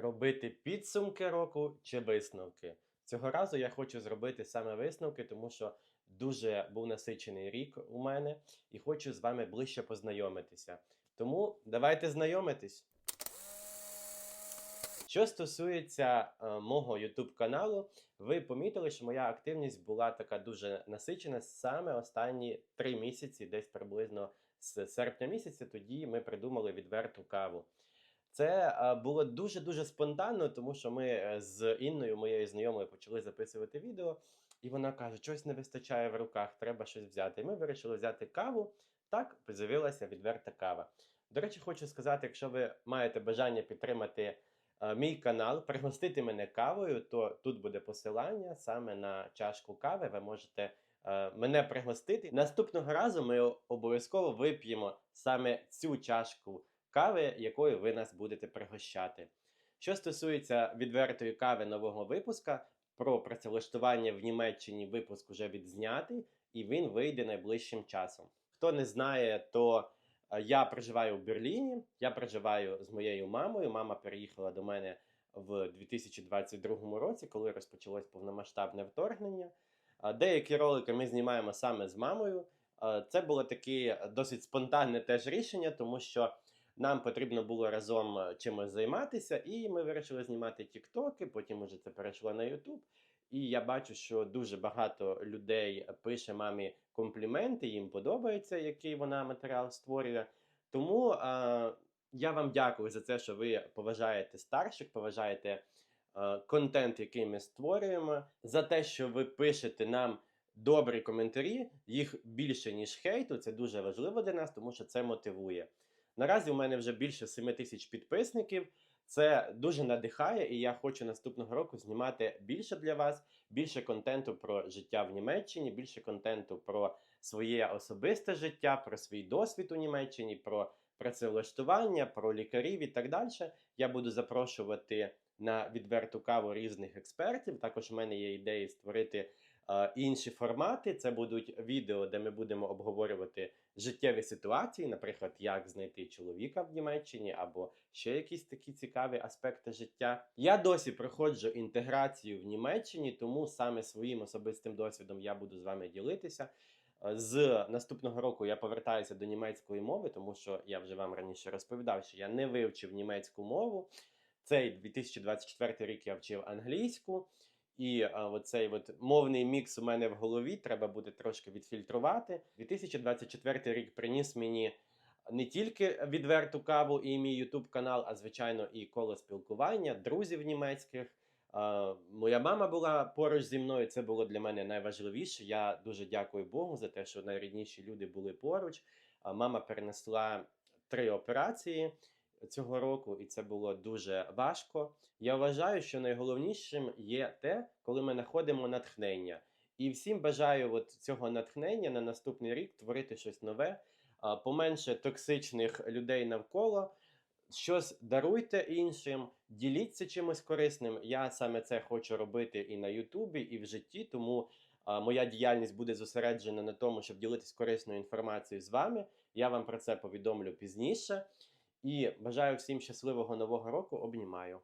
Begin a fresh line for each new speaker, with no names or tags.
робити підсумки року чи висновки. Цього разу я хочу зробити саме висновки, тому що дуже був насичений рік у мене і хочу з вами ближче познайомитися. Тому давайте знайомитись. Що стосується е, мого YouTube каналу, ви помітили, що моя активність була така дуже насичена саме останні три місяці, десь приблизно з серпня місяця. Тоді ми придумали відверту каву. Це було дуже дуже спонтанно, тому що ми е, з Інною, моєю знайомою, почали записувати відео, і вона каже: щось не вистачає в руках, треба щось взяти. І ми вирішили взяти каву. Так з'явилася відверта кава. До речі, хочу сказати, якщо ви маєте бажання підтримати е, мій канал, пригостити мене кавою, то тут буде посилання саме на чашку кави. Ви можете е, мене пригостити. Наступного разу ми обов'язково вип'ємо саме цю чашку кави, якою ви нас будете пригощати. Що стосується відвертої кави нового випуска, про працевлаштування в Німеччині випуск вже відзнятий, і він вийде найближчим часом. Хто не знає, то е, я проживаю в Берліні. Я проживаю з моєю мамою. Мама переїхала до мене в 2022 році, коли розпочалось повномасштабне вторгнення. Деякі ролики ми знімаємо саме з мамою. Е, Це було таке досить спонтанне теж рішення, тому що нам потрібно було разом е, чимось займатися, і ми вирішили знімати тіктоки. Потім уже це перейшло на Ютуб. І я бачу, що дуже багато людей пише мамі компліменти, їм подобається, який вона матеріал створює. Тому е, я вам дякую за те, що ви поважаєте старших, поважаєте е, контент, який ми створюємо, за те, що ви пишете нам добрі коментарі, їх більше ніж хейту. Це дуже важливо для нас, тому що це мотивує. Наразі у мене вже більше 7 тисяч підписників. Це дуже надихає, і я хочу наступного року знімати більше для вас, більше контенту про життя в Німеччині, більше контенту про своє особисте життя, про свій досвід у Німеччині, про працевлаштування, про лікарів і так далі. Я буду запрошувати на відверту каву різних експертів. Також у мене є ідеї створити інші формати. Це будуть відео, де ми будемо обговорювати життєві ситуації, наприклад, як знайти чоловіка в Німеччині, або ще якісь такі цікаві аспекти життя. Я досі проходжу інтеграцію в Німеччині, тому саме своїм особистим досвідом я буду з вами ділитися. З наступного року я повертаюся до німецької мови, тому що я вже вам раніше розповідав, що я не вивчив німецьку мову. Цей 2024 рік я вчив англійську. І а, оцей от мовний мікс у мене в голові треба буде трошки відфільтрувати. 2024 рік приніс мені не тільки відверту каву і мій Ютуб канал, а звичайно і коло спілкування, друзів німецьких. А, моя мама була поруч зі мною. Це було для мене найважливіше. Я дуже дякую Богу за те, що найрідніші люди були поруч. А, мама перенесла три операції цього року, і це було дуже важко. Я вважаю, що найголовнішим є те, коли ми знаходимо натхнення. І всім бажаю от цього натхнення на наступний рік творити щось нове, поменше токсичних людей навколо. Щось даруйте іншим, діліться чимось корисним. Я саме це хочу робити і на Ютубі, і в житті. Тому а, моя діяльність буде зосереджена на тому, щоб ділитись корисною інформацією з вами. Я вам про це повідомлю пізніше. І бажаю всім щасливого нового року. Обнімаю.